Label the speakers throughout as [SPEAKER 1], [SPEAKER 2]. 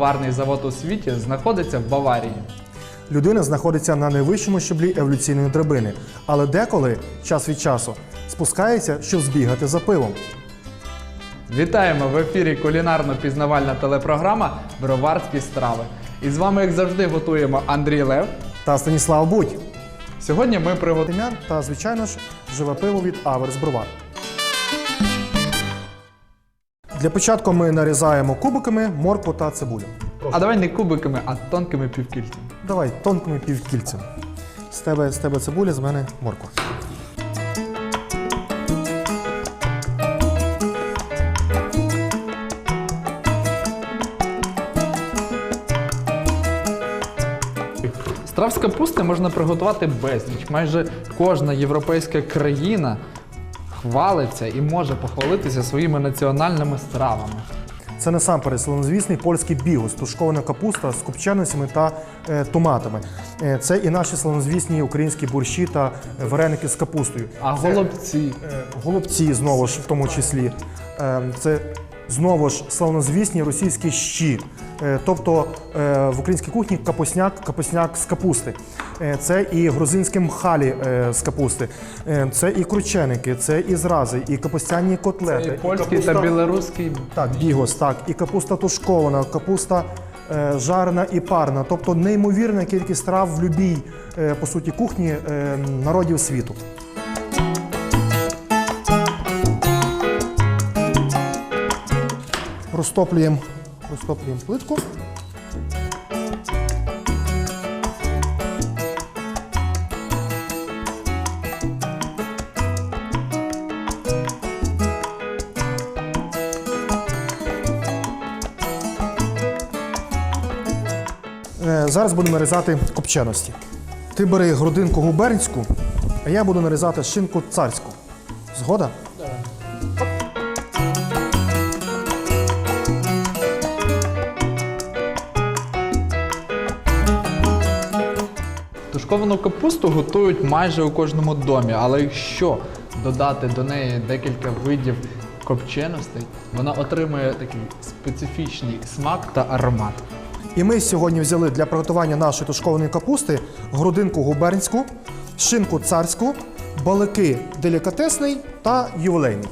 [SPEAKER 1] Варний завод у світі знаходиться в Баварії.
[SPEAKER 2] Людина знаходиться на найвищому щаблі еволюційної драбини, але деколи, час від часу, спускається, щоб збігати за пивом.
[SPEAKER 1] Вітаємо в ефірі кулінарно-пізнавальна телепрограма Броварські страви. І з вами, як завжди, готуємо Андрій Лев.
[SPEAKER 2] Та Станіслав Будь.
[SPEAKER 1] Сьогодні ми приготуємо
[SPEAKER 2] та, звичайно ж, живе пиво від Аверс Бровар. Для початку ми нарізаємо кубиками моркву та цибулю.
[SPEAKER 1] А давай не кубиками, а тонкими півкільцями.
[SPEAKER 2] Давай тонкими півкільцями. З тебе, з тебе цибуля, з мене морква.
[SPEAKER 1] Страв з капусти можна приготувати безліч. Майже кожна європейська країна хвалиться і може похвалитися своїми національними стравами.
[SPEAKER 2] Це насамперед славнозвісний польський бігус, тушкована капуста з копченостями та е, томатами. Е, це і наші славнозвісні українські борщі та вареники з капустою.
[SPEAKER 1] А
[SPEAKER 2] Це,
[SPEAKER 1] голубці.
[SPEAKER 2] е, голубці знову ж в тому числі. Е, це знову ж славнозвісні російські щі. Е, тобто е, в українській кухні капусняк, капусняк з капусти. Е, це і грузинське мхалі з капусти. Це і крученики, це і зрази, і капустяні котлети.
[SPEAKER 1] І польський
[SPEAKER 2] капуста-
[SPEAKER 1] та білоруський.
[SPEAKER 2] так, бігос, так. І капуста тушкована, капуста жарена і парна. Тобто неймовірна кількість страв в е, по суті, кухні народів світу. Розтоплюємо, розтоплюємо плитку. Е, Зараз будемо нарізати копченості. Ти бери грудинку губернську, а я буду нарізати шинку царську. Згода?
[SPEAKER 1] Тушковану капусту готують майже у кожному домі, але якщо додати до неї декілька видів копченостей, вона отримує такий специфічний смак та аромат.
[SPEAKER 2] І ми сьогодні взяли для приготування нашої тушкованої капусти грудинку губернську, шинку царську, балики делікатесний та ювілейний.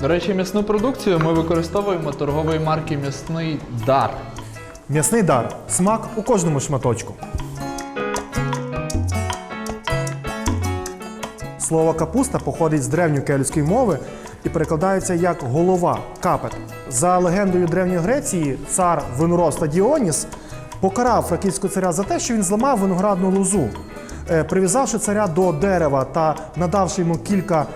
[SPEAKER 1] До речі, м'ясну продукцію ми використовуємо торгової марки М'ясний дар.
[SPEAKER 2] М'ясний дар. Смак у кожному шматочку. Слово капуста походить з древньої кельтської мови і перекладається як голова капет. За легендою Древньої Греції, цар винороста Діоніс покарав фракійського царя за те, що він зламав виноградну лозу. Е, Прив'язавши царя до дерева та надавши йому кілька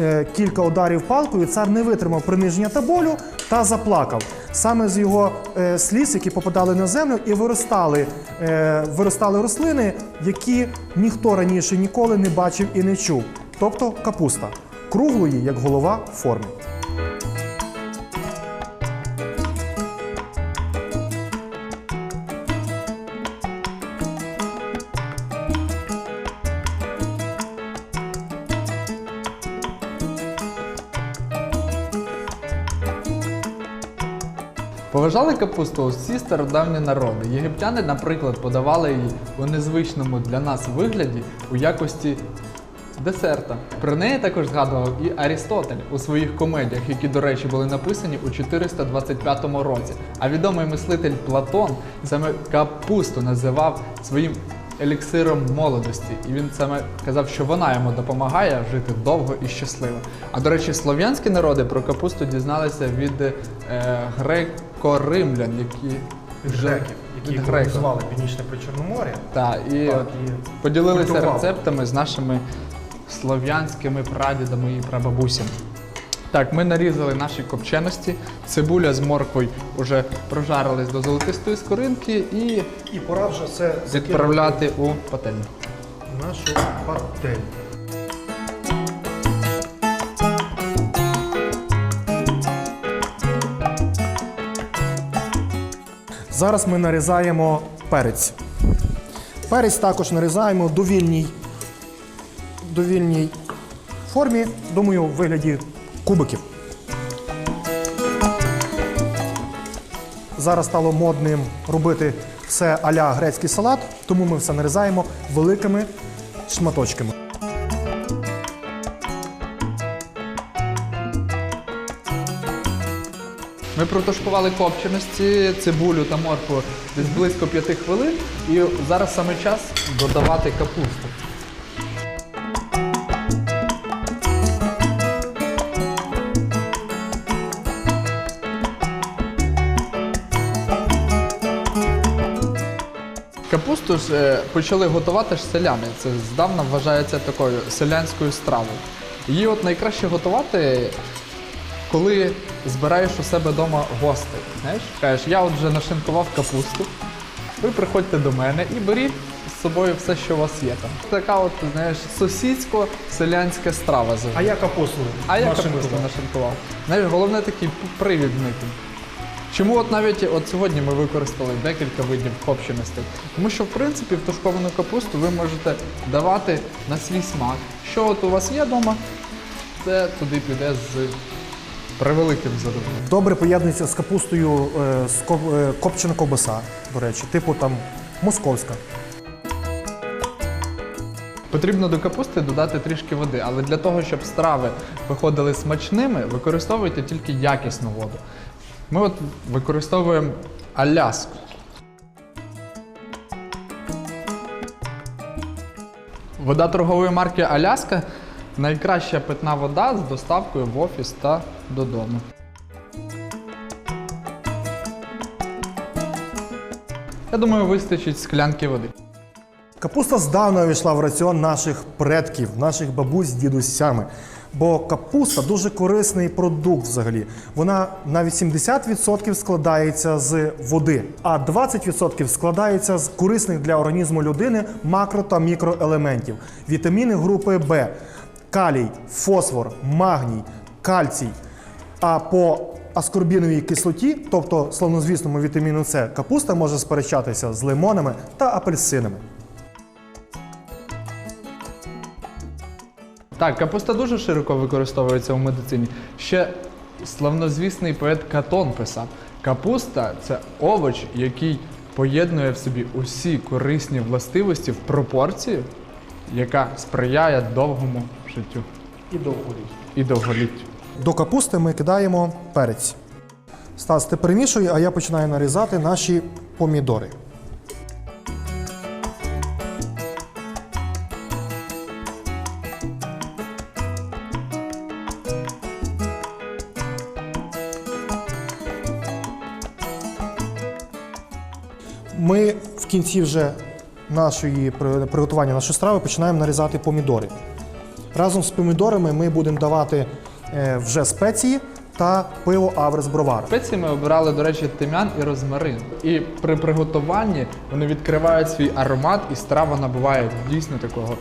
[SPEAKER 2] е, кілька ударів палкою, цар не витримав приниження та болю та заплакав. Саме з його е, сліз, які попадали на землю, і виростали, виростали рослини, які ніхто раніше ніколи не бачив і не чув. Тобто капуста, круглої, як голова форми.
[SPEAKER 1] Поважали капусту усі стародавні народи. Єгиптяни, наприклад, подавали її у незвичному для нас вигляді у якості десерта. Про неї також згадував і Арістотель у своїх комедіях, які, до речі, були написані у 425 році. А відомий мислитель Платон саме капусту називав своїм еліксиром молодості. І він саме казав, що вона йому допомагає жити довго і щасливо. А до речі, слов'янські народи про капусту дізналися від е, греко-римлян, які вже від греків.
[SPEAKER 2] Північне Причорномор'я.
[SPEAKER 1] Так, і
[SPEAKER 2] Так, і
[SPEAKER 1] поділилися
[SPEAKER 2] культували.
[SPEAKER 1] рецептами з нашими слов'янськими прадідами і прабабусями. Так, ми нарізали наші копченості, цибуля з морквою вже прожарились до золотистої скоринки і
[SPEAKER 2] І пора вже це
[SPEAKER 1] відправляти у пательню.
[SPEAKER 2] нашу пательню. Зараз ми нарізаємо перець. Перець також нарізаємо довільній, довільній формі, думаю, в вигляді кубиків. Зараз стало модним робити все а-ля грецький салат, тому ми все нарізаємо великими шматочками.
[SPEAKER 1] Ми протушкували копченості, цибулю та моркву десь близько 5 хвилин. І зараз саме час додавати капусту. Капусту ж е, почали готувати ж селяни. Це здавна вважається такою селянською стравою. Її от найкраще готувати, коли збираєш у себе вдома гостей. Знаєш, кажеш, я от вже нашинкував капусту. Ви приходьте до мене і беріть з собою все, що у вас є там. Така от, знаєш, сусідсько-селянська страва завжди.
[SPEAKER 2] А я капусту.
[SPEAKER 1] А я
[SPEAKER 2] нашинкував.
[SPEAKER 1] капусту нашинкував. Знаєш, головне такий привід мити. Чому от навіть от сьогодні ми використали декілька видів копченостей? Тому що в принципі в тушковану капусту ви можете давати на свій смак. Що от у вас є вдома, це туди піде з превеликим задоволенням.
[SPEAKER 2] Добре поєднується з капустою е, з ко- е, копчена ковбаса, до речі, типу там московська.
[SPEAKER 1] Потрібно до капусти додати трішки води, але для того, щоб страви виходили смачними, використовуйте тільки якісну воду. Ми от використовуємо аляску. Вода торгової марки Аляска найкраща питна вода з доставкою в офіс та додому. Я думаю, вистачить склянки води.
[SPEAKER 2] Капуста здавна увійшла в раціон наших предків, наших бабусь з дідусями. Бо капуста дуже корисний продукт взагалі. Вона на 80% складається з води, а 20% складається з корисних для організму людини макро та мікроелементів. Вітаміни групи Б, калій, фосфор, магній, кальцій. А по аскорбіновій кислоті, тобто славнозвісному вітаміну С, капуста може сперечатися з лимонами та апельсинами.
[SPEAKER 1] Так, капуста дуже широко використовується в медицині. Ще славнозвісний поет Катон писав: капуста це овоч, який поєднує в собі усі корисні властивості в пропорції, яка сприяє довгому життю
[SPEAKER 2] І довголіття.
[SPEAKER 1] і довголіттю.
[SPEAKER 2] До капусти ми кидаємо перець. Стас, ти перемішуй, а я починаю нарізати наші помідори. Кінці вже нашої приготування нашої страви починаємо нарізати помідори. Разом з помідорами ми будемо давати е, вже спеції та пиво Аврес Бровар.
[SPEAKER 1] Спеції ми обирали, до речі, тим'ян і розмарин. І при приготуванні вони відкривають свій аромат, і страва набуває дійсно такого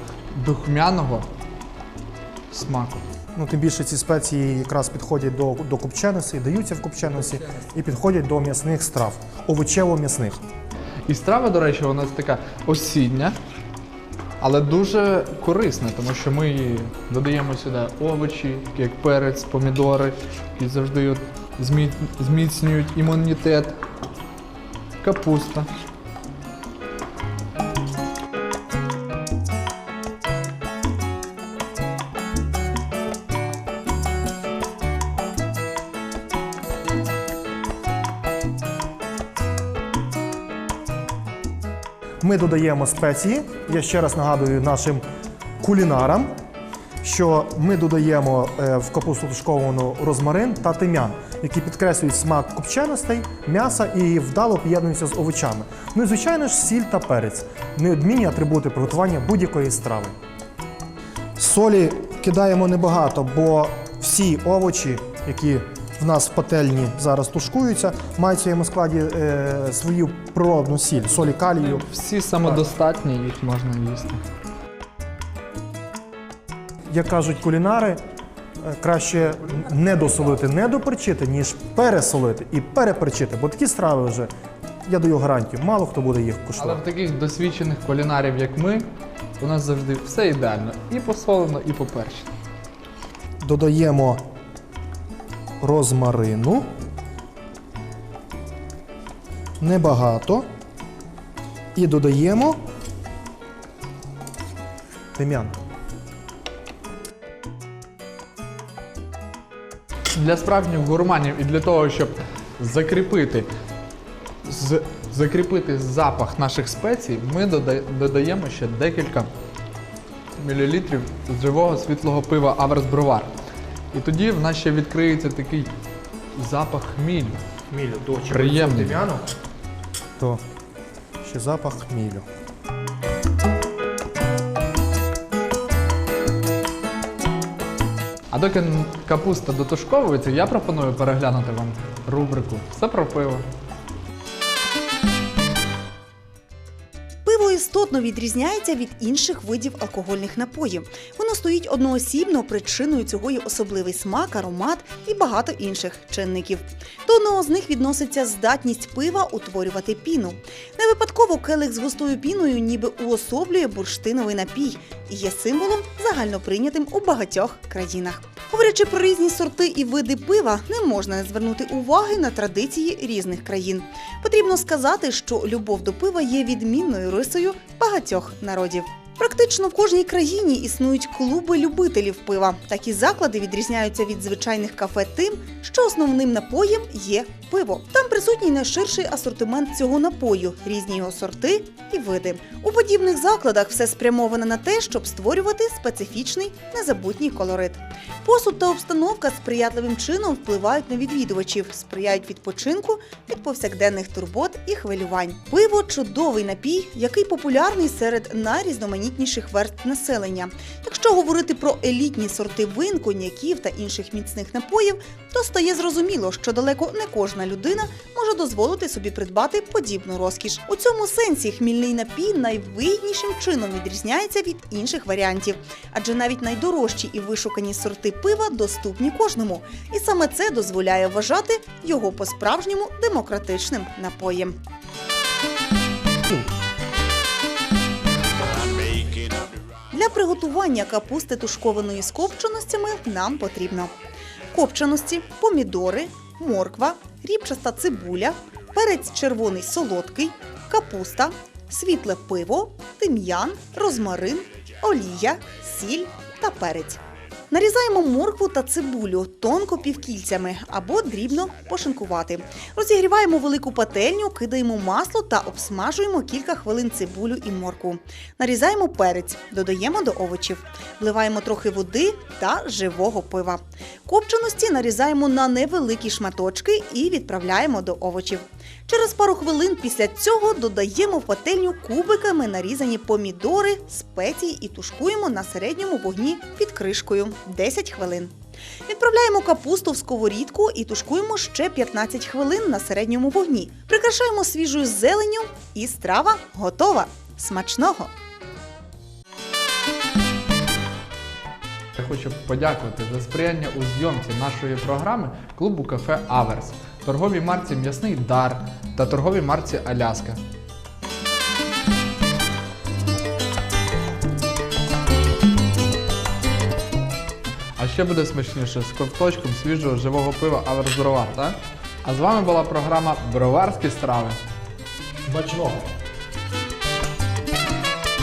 [SPEAKER 1] духмяного смаку.
[SPEAKER 2] Ну, тим більше ці спеції якраз підходять до, до копченості, даються в копченості і підходять до м'ясних страв, овочево-м'ясних.
[SPEAKER 1] І страва, до речі, вона така осіння, але дуже корисна, тому що ми додаємо сюди овочі, як перець, помідори, які завжди зміцнюють імунітет, капуста.
[SPEAKER 2] Ми додаємо спеції. Я ще раз нагадую нашим кулінарам, що ми додаємо е, в капусту тушковану розмарин та тим'ян, які підкреслюють смак копченостей, м'яса і вдало поєднуються з овочами. Ну і звичайно ж сіль та перець неодмінні атрибути приготування будь-якої страви. Солі кидаємо небагато, бо всі овочі, які в нас в пательні зараз тушкуються, мають в своєму складі е, свою природну сіль, солі калію.
[SPEAKER 1] Всі самодостатні, їх можна їсти.
[SPEAKER 2] Як кажуть кулінари, е, краще не досолити, не доперчити, ніж пересолити і переперчити. Бо такі страви вже, я даю гарантію, мало хто буде їх
[SPEAKER 1] Але
[SPEAKER 2] куштувати.
[SPEAKER 1] в таких досвідчених кулінарів, як ми, у нас завжди все ідеально. І посолено, і поперчено.
[SPEAKER 2] Додаємо розмарину. небагато. І додаємо тим'ян.
[SPEAKER 1] Для справжніх гурманів і для того, щоб закріпити, з, закріпити запах наших спецій, ми дода- додаємо ще декілька мілілітрів живого світлого пива Аверс Бровар. І тоді в нас ще відкриється такий запах хмілю.
[SPEAKER 2] Хмілю дочі.
[SPEAKER 1] Приємний.
[SPEAKER 2] тим'яну, то ще запах хмілю.
[SPEAKER 1] А доки капуста дотушковується, я пропоную переглянути вам рубрику Все про пиво.
[SPEAKER 3] Пиво істотно відрізняється від інших видів алкогольних напоїв. Воно стоїть одноосібно, причиною цього є особливий смак, аромат і багато інших чинників. До одного з них відноситься здатність пива утворювати піну. Не випадково келих з густою піною ніби уособлює бурштиновий напій і є символом загально прийнятим у багатьох країнах. Говорячи про різні сорти і види пива, не можна не звернути уваги на традиції різних країн. Потрібно сказати, що любов до пива є відмінною рисою багатьох народів. Практично в кожній країні існують клуби любителів пива. Такі заклади відрізняються від звичайних кафе тим, що основним напоєм є пиво. Там присутній найширший асортимент цього напою, різні його сорти і види. У подібних закладах все спрямовано на те, щоб створювати специфічний незабутній колорит. Посуд та обстановка сприятливим чином впливають на відвідувачів, сприяють відпочинку від повсякденних турбот і хвилювань. Пиво чудовий напій, який популярний серед найрізноманітніших верств населення. Якщо говорити про елітні сорти вин, коньяків та інших міцних напоїв, то стає зрозуміло, що далеко не кожна людина може дозволити собі придбати подібну розкіш. У цьому сенсі хмільний напій найвигіднішим чином відрізняється від інших варіантів, адже навіть найдорожчі і вишукані сорти пива доступні кожному, і саме це дозволяє вважати його по-справжньому демократичним напоєм. Для приготування капусти тушкованої з копченостями нам потрібно копченості, помідори, морква, рібчаста цибуля, перець червоний солодкий, капуста, світле пиво, тим'ян, розмарин, олія, сіль та перець. Нарізаємо моркву та цибулю тонко півкільцями або дрібно пошинкувати. Розігріваємо велику пательню, кидаємо масло та обсмажуємо кілька хвилин цибулю і моркву. Нарізаємо перець, додаємо до овочів, вливаємо трохи води та живого пива. Копченості нарізаємо на невеликі шматочки і відправляємо до овочів. Через пару хвилин після цього додаємо в пательню кубиками нарізані помідори, спеції і тушкуємо на середньому вогні під кришкою 10 хвилин. Відправляємо капусту в сковорідку і тушкуємо ще 15 хвилин на середньому вогні. Прикрашаємо свіжою зеленню і страва готова. Смачного!
[SPEAKER 1] Я хочу подякувати за сприяння у зйомці нашої програми клубу кафе Аверс, торговій марці М'ясний Дар та торговій марці Аляска. А ще буде смачніше з ковточком свіжого живого пива Аверс так? А з вами була програма Броварські страви.
[SPEAKER 2] Смачного!